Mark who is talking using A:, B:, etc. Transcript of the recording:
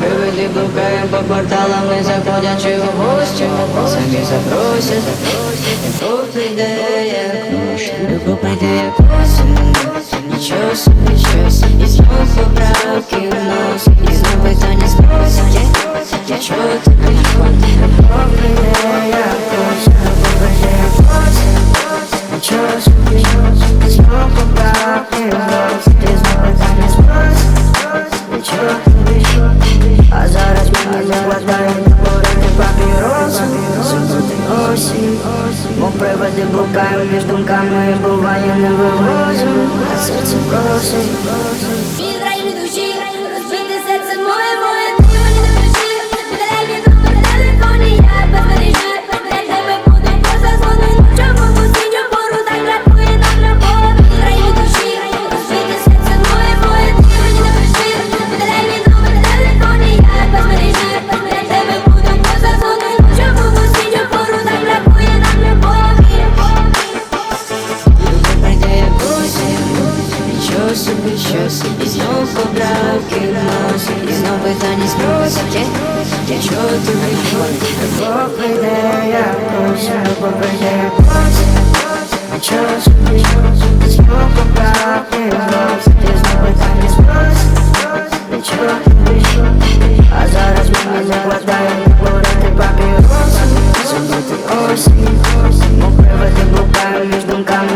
A: Привиди блукаєм по кварталам, не заходячи в гості Самі запросять, любов прийде Любов прийде як осінь, нічого собі щось І знов поправки в нос, і знов питання спросять Нічого тобі не а зараз мені закладає Говорити папіроси, сьогодні осінь Мов приводи блукаємо між думками Буває не вивозим а серце просить
B: собі щось, і знов поправки носить, і знов питання спросять, для чого ти виходить, попаде я
A: прося, попаде просить, а чого собі, і знов поправки носить, і знов питання спросить, для чого ти вийшов, а зараз мені не хватає, курити папір, забути осінь, мов приводи блукаю між думками.